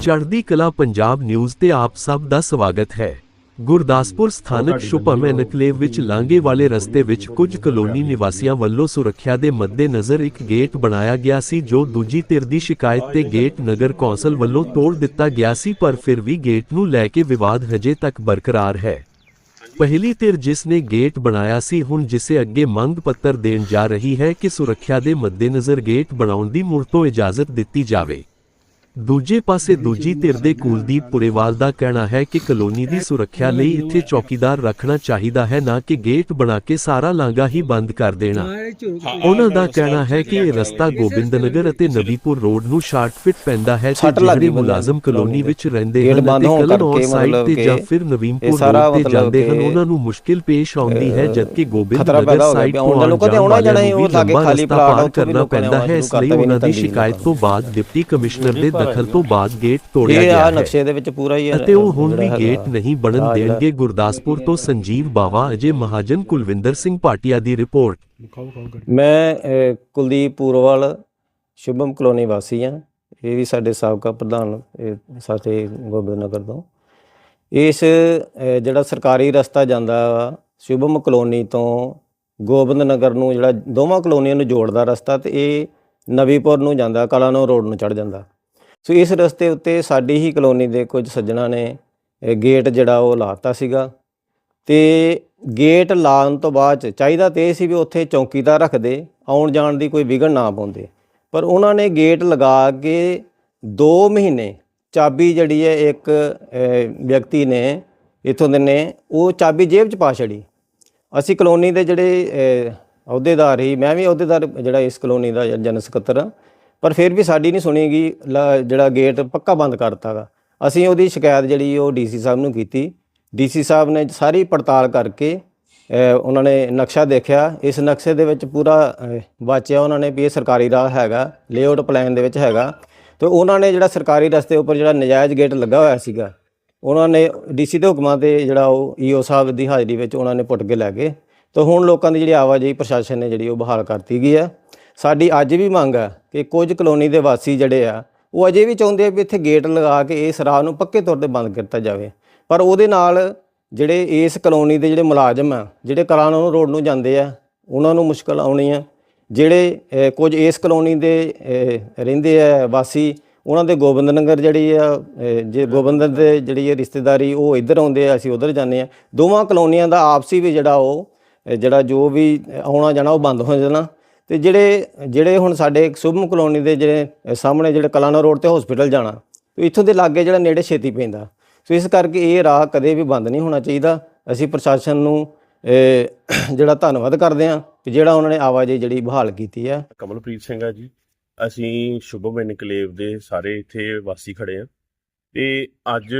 ਚੜ੍ਹਦੀ ਕਲਾ ਪੰਜਾਬ ਨਿਊਜ਼ ਤੇ ਆਪ ਸਭ ਦਾ ਸਵਾਗਤ ਹੈ। ਗੁਰਦਾਸਪੁਰ ਸਥਾਨਕ ਸ਼ੁਭਮ ਐਨਕਲੇਵ ਵਿੱਚ ਲਾਂਘੇ ਵਾਲੇ ਰਸਤੇ ਵਿੱਚ ਕੁਝ ਕਲੋਨੀ ਨਿਵਾਸੀਆਂ ਵੱਲੋਂ ਸੁਰੱਖਿਆ ਦੇ ਮੱਦੇਨਜ਼ਰ ਇੱਕ ਗੇਟ ਬਣਾਇਆ ਗਿਆ ਸੀ ਜੋ ਦੂਜੀ ਧਿਰ ਦੀ ਸ਼ਿਕਾਇਤ ਤੇ ਗੇਟ ਨਗਰ ਕੌਂਸਲ ਵੱਲੋਂ ਤੋੜ ਦਿੱਤਾ ਗਿਆ ਸੀ ਪਰ ਫਿਰ ਵੀ ਗੇਟ ਨੂੰ ਲੈ ਕੇ ਵਿਵਾਦ ਹਜੇ ਤੱਕ ਬਰਕਰਾਰ ਹੈ। ਪਹਿਲੀ ਧਿਰ ਜਿਸ ਨੇ ਗੇਟ ਬਣਾਇਆ ਸੀ ਹੁਣ ਜਿਸੇ ਅੱਗੇ ਮੰਗ ਪੱਤਰ ਦੇਣ ਜਾ ਰਹੀ ਹੈ ਕਿ ਸੁਰੱਖਿਆ ਦੇ ਮੱਦੇਨਜ਼ਰ ਗੇਟ ਬਣਾਉਣ ਦੀ ਮੁੜ ਤੋਂ ਇਜਾਜ਼ਤ ਦਿੱਤੀ ਜਾਵੇ। ਦੂਜੇ ਪਾਸੇ ਦੂਜੀ ਧਿਰ ਦੇ ਕੁਲਦੀਪ ਪੁਰੇਵਾਲ ਦਾ ਕਹਿਣਾ ਹੈ ਕਿ ਕਲੋਨੀ ਦੀ ਸੁਰੱਖਿਆ ਲਈ ਇੱਥੇ ਚੌਕੀਦਾਰ ਰੱਖਣਾ ਚਾਹੀਦਾ ਹੈ ਨਾ ਕਿ ਗੇਟ ਬਣਾ ਕੇ ਸਾਰਾ ਲਾਂਘਾ ਹੀ ਬੰਦ ਕਰ ਦੇਣਾ। ਉਹਨਾਂ ਦਾ ਕਹਿਣਾ ਹੈ ਕਿ ਇਹ ਰਸਤਾ ਗੋਬਿੰਦਨਗਰ ਅਤੇ ਨਬੀਪੁਰ ਰੋਡ ਨੂੰ ਸ਼ਾਰਟ ਫਿਟ ਪੈਂਦਾ ਹੈ ਤੇ ਲੱਗ ਜਿਹੜੇ ਮੁਲਾਜ਼ਮ ਕਲੋਨੀ ਵਿੱਚ ਰਹਿੰਦੇ ਹਨ ਅਤੇ ਹੋਣ ਕਲਨ ਔਨ ਕਰਕੇ ਸਾਈਡ ਤੇ ਜਾਂ ਫਿਰ ਨਵੀਨਪੁਰ ਰੋਡ ਤੇ ਜਾਂਦੇ ਹਨ ਉਹਨਾਂ ਨੂੰ ਮੁਸ਼ਕਿਲ ਪੇਸ਼ ਆਉਂਦੀ ਹੈ ਜਦਕਿ ਗੋਬਿੰਦਨਗਰ ਸਾਈਡ ਤੋਂ ਆਉਣ ਲੋਕਾਂ ਤੇ ਆਉਣਾ ਜਾਣਾ ਹੀ, ਉਹ ਲਾਗੇ ਖਾਲੀ ਪਲਾਟ ਕਰਨਾ ਨੇ ਪੈਂਦਾ ਹੈ ਇਸ ਲਈ ਉਹਨਾਂ ਦੀ ਸ਼ਿਕਾਇਤ ਤੋਂ ਬਾਅਦ ਡਿਪਟੀ ਕਮਿਸ਼ਨਰ ਦੇ ਦਖਲ ਤੋਂ ਬਾਅਦ ਗੇਟ ਤੋੜਿਆ ਇਹ ਗਿਆ ਆ ਹੈ। ਨਕਸ਼ੇ ਦੇ ਵਿੱਚ ਪੂਰਾ ਹੀ ਅਤੇ ਉਹ ਹੁਣ ਵੀ ਜਿਹੜਾ ਗੇਟ। ਨਹੀਂ ਬਣਨ ਦੇਣਗੇ। ਗੁਰਦਾਸਪੁਰ ਤੋਂ ਸੰਜੀਵ ਬਾਵਾ ਅਜੇ ਮਹਾਜਨ ਕੁਲਵਿੰਦਰ ਸਿੰਘ ਭਾਟੀਆ ਦੀ ਰਿਪੋਰਟ। ਮੈਂ ਅਹ, ਕੁਲਦੀਪ ਪੂਰਵਾਲ ਸ਼ੁਭਮ ਕਲੋਨੀ ਵਾਸੀ ਹਾਂ। ਇਹ ਵੀ ਸਾਡੇ ਸਾਬਕਾ ਪ੍ਰਧਾਨ ਇਹ ਸਾਡੇ ਗੋਬਿੰਦਨਗਰ ਤੋਂ। ਇਸ ਅਹ, ਜਿਹੜਾ ਸਰਕਾਰੀ ਰਸਤਾ ਜਾਂਦਾ ਵਾ ਸ਼ੁਭਮ ਕਲੋਨੀ ਤੋਂ ਗੋਬਿੰਦਨਗਰ ਨੂੰ ਜਿਹੜਾ ਦੋਵਾਂ ਕਲੋਨੀਆਂ ਨੂੰ ਜੋੜਦਾ ਰਸਤਾ ਤੇ ਇਹ ਨਵੀਪੁਰ ਨੂੰ ਜਾਂਦਾ ਕਲਾਨੋ ਰੋਡ ਨੂੰ ਚੜ ਜਾਂਦਾ। ਸੋ ਇਸ ਰਸਤੇ ਉੱਤੇ ਸਾਡੀ ਹੀ ਕਲੋਨੀ ਦੇ ਕੁਝ ਸੱਜਣਾ ਨੇ ਗੇਟ ਜਿਹੜਾ ਉਹ ਲਾਤਾ ਸੀਗਾ। ਤੇ ਗੇਟ ਲਾਉਣ ਤੋਂ ਬਾਅਦ ਚ ਚਾਹੀਦਾ ਤੇ ਇਹ ਸੀ ਵੀ ਉੱਥੇ ਚੌਕੀਦਾਰ ਰੱਖਦੇ ਆਉਣ ਜਾਣ ਦੀ ਕੋਈ ਵਿਘਨ ਨਾ ਪਾਉਂਦੇ। ਪਰ ਉਹਨਾਂ ਨੇ ਗੇਟ ਲਗਾ ਕੇ 2 ਮਹੀਨੇ ਚਾਬੀ ਜਿਹੜੀ ਹੈ ਇੱਕ ਵਿਅਕਤੀ ਨੇ ਇਥੋਂ ਦੇ ਨੇ ਉਹ ਚਾਬੀ ਜੇਬ 'ਚ ਪਾ ਛੜੀ ਅਸੀਂ ਕਲੋਨੀ ਦੇ ਜਿਹੜੇ ਅਹੁਦੇਦਾਰ ਹੀ ਮੈਂ ਵੀ ਅਹੁਦੇਦਾਰ ਜਿਹੜਾ ਇਸ ਕਲੋਨੀ ਦਾ ਜਨ ਸਕੱਤਰ ਹਾਂ ਪਰ ਫਿਰ ਵੀ ਸਾਡੀ ਨਹੀਂ ਸੁਣੀਗੀ ਲ- ਜਿਹੜਾ ਗੇਟ ਪੱਕਾ ਬੰਦ ਕਰਤਾ ਗਾ ਅਸੀਂ ਉਹਦੀ ਸ਼ਿਕਾਇਤ ਜਿਹੜੀ ਉਹ ਡੀਸੀ ਸਾਹਿਬ ਨੂੰ ਕੀਤੀ। ਡੀਸੀ ਸਾਹਿਬ ਨੇ ਸਾਰੀ ਪੜਤਾਲ ਕਰਕੇ ਉਹਨਾਂ ਨੇ ਨਕਸ਼ਾ ਦੇਖਿਆ। ਇਸ ਨਕਸ਼ੇ ਦੇ ਵਿੱਚ ਪੂਰਾ ਅਹ, ਵਾਚਿਆ ਉਹਨਾਂ ਨੇ ਵੀ ਇਹ ਸਰਕਾਰੀ ਰਾਹ ਹੈਗਾ ਲੇਆਊਟ ਪਲਾਨ ਦੇ ਵਿੱਚ ਹੈਗਾ। ਤੇ ਉਹਨਾਂ ਨੇ ਜਿਹੜਾ ਸਰਕਾਰੀ ਰਸਤੇ ਉੱਪਰ ਜਿਹੜਾ ਨਜਾਇਜ਼ ਗੇਟ ਲੱਗਾ ਹੋਇਆ ਸੀਗਾ ਉਹਨਾਂ ਨੇ ਡੀਸੀ ਦੇ ਹੁਕਮਾਂ ਤੇ ਜਿਹੜਾ ਉਹ ਈਓ ਸਾਹਿਬ ਦੀ ਹਾਜ਼ਰੀ ਵਿੱਚ ਉਹਨਾਂ ਨੇ ਪੁੱਟ ਕੇ ਲੈ ਗਏ। ਤੇ ਹੁਣ ਲੋਕਾਂ ਦੀ ਜਿਹੜੀ ਆਵਾਜਾਈ ਪ੍ਰਸ਼ਾਸਨ ਨੇ ਜਿਹੜੀ ਉਹ ਬਹਾਲ ਕਰਤੀ ਗਈ ਹੈ। ਸਾਡੀ ਅੱਜ ਵੀ ਮੰਗ ਆ ਕਿ ਕੁਝ ਕਲੋਨੀ ਦੇ ਵਾਸੀ ਜਿਹੜੇ ਆ, ਉਹ ਅਜੇ ਵੀ ਚਾਹੁੰਦੇ ਆ ਵੀ ਇੱਥੇ ਗੇਟ ਲਗਾ ਕੇ ਇਸ ਰਾਹ ਨੂੰ ਪੱਕੇ ਤੌਰ ਤੇ ਬੰਦ ਕੀਤਾ ਜਾਵੇ। ਪਰ ਉਹਦੇ ਨਾਲ ਜਿਹੜੇ ਇਸ ਕਲੋਨੀ ਦੇ ਜਿਹੜੇ ਮੁਲਾਜ਼ਮ ਆ, ਜਿਹੜੇ ਕਲਾਨੋ ਰੋਡ ਨੂੰ ਜਾਂਦੇ ਆ, ਉਹਨਾਂ ਨੂੰ ਮੁਸ਼ਕਲ ਆਉਣੀ ਆ। ਜਿਹੜੇ ਕੁਝ ਇਸ ਕਲੋਨੀ ਦੇ ਰਹਿੰਦੇ ਆ ਵਾਸੀ, ਉਹਨਾਂ ਦੇ ਗੋਬਿੰਦਨਗਰ ਜਿਹੜੀ ਆ ਜੇ ਗੋਬਿੰਦਨ ਦੇ ਜਿਹੜੀ ਹੈ ਰਿਸ਼ਤੇਦਾਰੀ, ਉਹ ਇੱਧਰ ਆਉਂਦੇ ਆ, ਅਸੀਂ ਉੱਧਰ ਜਾਂਦੇ ਆ। ਦੋਵਾਂ ਕਲੋਨੀਆਂ ਦਾ ਆਪਸੀ ਵੀ ਜਿਹੜਾ ਉਹ ਜਿਹੜਾ ਜੋ ਵੀ ਆਉਣਾ ਜਾਣਾ ਉਹ ਬੰਦ ਹੋ ਜਾਣਾ। ਤੇ ਜਿਹੜੇ ਜਿਹੜੇ ਹੁਣ ਸਾਡੇ ਸੁਭਮ ਕਲੋਨੀ ਦੇ ਜਿਹੜੇ ਸਾਹਮਣੇ ਜਿਹੜੇ ਕਲਾਨਾ ਰੋਡ ਤੇ ਹਸਪੀਟਲ ਜਾਣਾ, ਤੇ ਇੱਥੋਂ ਦੇ ਲਾਗੇ ਜਿਹੜਾ ਨੇੜੇ ਛੇਤੀ ਪੈਂਦਾ। ਸੋ ਇਸ ਕਰਕੇ ਇਹ ਰਾਹ ਕਦੇ ਵੀ ਬੰਦ ਨਹੀਂ ਹੋਣਾ ਚਾਹੀਦਾ। ਅਸੀਂ ਪ੍ਰਸ਼ਾਸਨ ਨੂੰ ਜਿਹੜਾ ਧੰਨਵਾਦ ਕਰਦੇ ਹਾਂ ਕਿ ਜਿਹੜਾ ਉਹਨਾਂ ਨੇ ਆਵਾਜਾਈ ਜਿਹੜੀ ਬਹਾਲ ਕੀਤੀ ਹੈ। ਕਮਲਪ੍ਰੀਤ ਸਿੰਘ ਆ ਜੀ, ਅਸੀਂ ਸ਼ੁਭਮ ਇਨਕਲੇਵ ਦੇ ਸਾਰੇ ਇੱਥੇ ਵਾਸੀ ਖੜੇ ਆ ਤੇ ਅੱਜ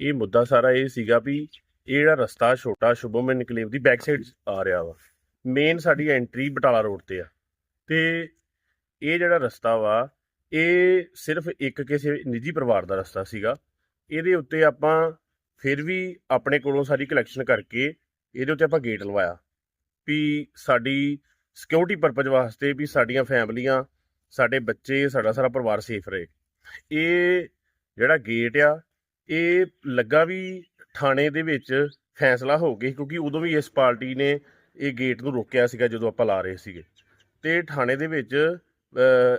ਇਹ ਮੁੱਦਾ ਸਾਰਾ ਇਹ ਸੀਗਾ ਵੀ ਇਹ ਜਿਹੜਾ ਰਸਤਾ ਛੋਟਾ ਸ਼ੁਭਮ ਇਨਕਲੇਵ ਦੀ ਬੈਕ ਸਾਈਡ ਆ ਰਿਹਾ ਵਾ। ਮੇਨ ਸਾਡੀ ਐਂਟਰੀ ਬਟਾਲਾ ਰੋਡ ਤੇ ਆ। ਤੇ ਇਹ ਜਿਹੜਾ ਰਸਤਾ ਵਾ, ਇਹ ਸਿਰਫ ਇੱਕ ਕਿਸੇ ਨਿੱਜੀ ਪਰਿਵਾਰ ਦਾ ਰਸਤਾ ਸੀਗਾ। ਇਹਦੇ ਉੱਤੇ ਆਪਾਂ ਫਿਰ ਵੀ ਆਪਣੇ ਕੋਲੋਂ ਸਾਰੀ ਕਲੈਕਸ਼ਨ ਕਰਕੇ ਇਹਦੇ ਉੱਤੇ ਆਪਾਂ ਗੇਟ ਲਵਾਇਆ ਵੀ ਸਾਡੀ ਸਿਕਿਉਰਿਟੀ ਪਰਪਸ ਵਾਸਤੇ ਵੀ ਸਾਡੀਆਂ ਫੈਮਲੀਆਂ, ਸਾਡੇ ਬੱਚੇ, ਸਾਡਾ ਸਾਰਾ ਪਰਿਵਾਰ ਸੇਫ ਰਹੇ। ਇਹ ਜਿਹੜਾ ਗੇਟ ਆ, ਇਹ ਲੱਗਾ ਵੀ ਥਾਣੇ ਦੇ ਵਿੱਚ ਫੈਸਲਾ ਹੋ ਗਿਆ ਕਿਉਂਕਿ ਉਦੋਂ ਵੀ ਇਸ ਪਾਰਟੀ ਨੇ ਇਹ ਗੇਟ ਨੂੰ ਰੋਕਿਆ ਸੀਗਾ ਜਦੋਂ ਆਪਾਂ ਲਾ ਰਹੇ ਸੀਗੇ। ਤੇ ਥਾਣੇ ਦੇ ਵਿੱਚ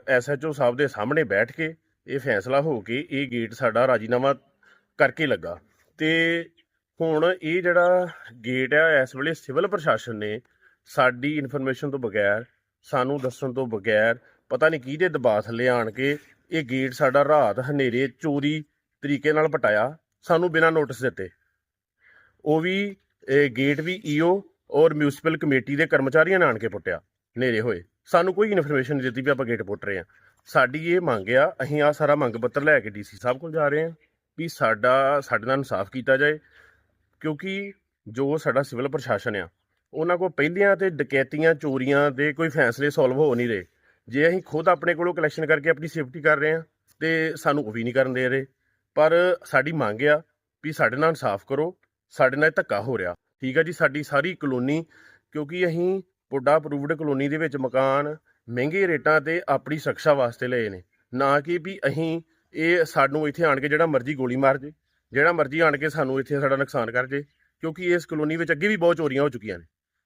ਐਸਐਚਓ ਸਾਹਿਬ ਦੇ ਸਾਹਮਣੇ ਬੈਠ ਕੇ ਇਹ ਫੈਸਲਾ ਹੋ ਕੇ ਇਹ ਗੇਟ ਸਾਡਾ ਰਾਜੀਨਾਮਾ ਕਰਕੇ ਲੱਗਾ। ਤੇ ਹੁਣ ਇਹ ਜਿਹੜਾ ਗੇਟ ਆ, ਇਸ ਵੇਲੇ ਸਿਵਲ ਪ੍ਰਸ਼ਾਸਨ ਨੇ ਸਾਡੀ ਇਨਫੋਰਮੇਸ਼ਨ ਤੋਂ ਬਗੈਰ, ਸਾਨੂੰ ਦੱਸਣ ਤੋਂ ਬਗੈਰ, ਪਤਾ ਨਹੀਂ ਕਿਹਦੇ ਦਬਾਅ ਥੱਲੇ ਆਣ ਕੇ ਇਹ ਗੇਟ ਸਾਡਾ ਰਾਤ ਹਨੇਰੇ ਚੋਰੀ ਤਰੀਕੇ ਨਾਲ ਪਟਾਇਆ, ਸਾਨੂੰ ਬਿਨਾਂ ਨੋਟਿਸ ਦਿੱਤੇ। ਉਹ ਵੀ ਗੇਟ ਵੀ ਈਓ ਔਰ ਮਿਊਨਿਸਪਲ ਕਮੇਟੀ ਦੇ ਕਰਮਚਾਰੀਆਂ ਨੇ ਆਣ ਕੇ ਪੁੱਟਿਆ, ਹਨੇਰੇ ਹੋਏ। ਸਾਨੂੰ ਕੋਈ ਇਨਫੋਰਮੇਸ਼ਨ ਨਹੀਂ ਦਿੱਤੀ ਵੀ ਆਪਾਂ ਗੇਟ ਪੁੱਟ ਰਹੇ ਹਾਂ। ਸਾਡੀ ਇਹ ਮੰਗ ਆ, ਅਸੀਂ ਆ ਸਾਰਾ ਮੰਗ ਪੱਤਰ ਲੈ ਕੇ ਡੀਸੀ ਸਾਹਿਬ ਕੋਲ ਜਾ ਰਹੇ ਹਾਂ ਵੀ ਸਾਡਾ, ਸਾਡੇ ਨਾਲ ਇਨਸਾਫ ਕੀਤਾ ਜਾਏ, ਕਿਉਂਕਿ ਜੋ ਸਾਡਾ ਸਿਵਲ ਪ੍ਰਸ਼ਾਸਨ ਆ, ਉਹਨਾਂ ਕੋਲ ਪਹਿਲੀਆਂ ਤੇ ਡਕੈਤੀਆਂ, ਚੋਰੀਆਂ ਦੇ ਕੋਈ ਫੈਸਲੇ ਸੋਲਵ ਹੋ ਨਹੀਂ ਰਹੇ। ਜੇ ਅਸੀਂ ਖੁਦ ਆਪਣੇ ਕੋਲੋਂ ਕਲੈਕਸ਼ਨ ਕਰਕੇ ਆਪਣੀ ਸੇਫਟੀ ਕਰ ਰਹੇ ਹਾਂ, ਤੇ ਸਾਨੂੰ ਉਹ ਵੀ ਨਹੀਂ ਕਰਨ ਦੇ ਰਹੇ। ਪਰ ਸਾਡੀ ਮੰਗ ਆ ਵੀ ਸਾਡੇ ਨਾਲ ਇਨਸਾਫ ਕਰੋ, ਸਾਡੇ ਨਾਲ ਇਹ ਧੱਕਾ ਹੋ ਰਿਹਾ। ਠੀਕ ਆ ਜੀ, ਸਾਡੀ ਸਾਰੀ ਕਲੋਨੀ, ਕਿਉਂਕਿ ਅਸੀਂ ਪੁੱਡਾ ਅਪਰੂਵਡ ਕਲੋਨੀ ਦੇ ਵਿੱਚ ਮਕਾਨ ਮਹਿੰਗੇ ਰੇਟਾਂ ਤੇ ਆਪਣੀ ਸੁਰੱਖਿਆ ਵਾਸਤੇ ਲਏ ਨੇ, ਨਾ ਕਿ ਵੀ ਅਸੀਂ ਇਹ ਸਾਨੂੰ ਇੱਥੇ ਆਣ ਕੇ ਜਿਹੜਾ ਮਰਜ਼ੀ ਗੋਲੀ ਮਾਰ ਜੇ, ਜਿਹੜਾ ਮਰਜ਼ੀ ਆਣ ਕੇ ਸਾਨੂੰ ਇੱਥੇ ਸਾਡਾ ਨੁਕਸਾਨ ਕਰ ਜੇ, ਕਿਉਂਕਿ ਇਸ ਕਲੋਨੀ ਵਿੱਚ ਅੱਗੇ ਵੀ ਬਹੁਤ ਚੋਰੀਆਂ ਹੋ ਚੁੱਕੀਆਂ ਨੇ,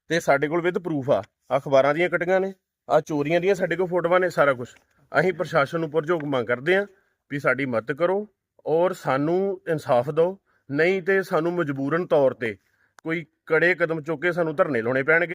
ਤੇ ਸਾਡੇ ਕੋਲ ਵਿਦ ਪ੍ਰੂਫ ਆ ਅਖਬਾਰਾਂ ਦੀਆਂ ਕਟੀਆਂ ਨੇ ਆ ਚੋਰੀਆਂ ਦੀਆਂ ਸਾਡੇ ਕੋਲ ਫੋਟੋਆਂ ਨੇ ਸਾਰਾ ਕੁਝ ਅਸੀਂ ਪ੍ਰਸ਼ਾਸਨ ਨੂੰ ਪੁਰਜੋਗ ਮੰਗ ਕਰਦੇ ਹਾਂ ਵੀ ਸਾਡੀ ਮਦਦ ਕਰੋ ਔਰ ਸਾਨੂੰ ਇਨਸਾਫ ਦਿਓ, ਨਹੀਂ ਤੇ ਸਾਨੂੰ ਮਜਬੂਰਨ ਤੌਰ ਤੇ ਕੋਈ ਕੜੇ ਕਦਮ ਚੁੱਕ ਕੇ ਸਾਨੂੰ ਧਰਨੇ ਲਾਉਣੇ ਪੈਣਗੇ।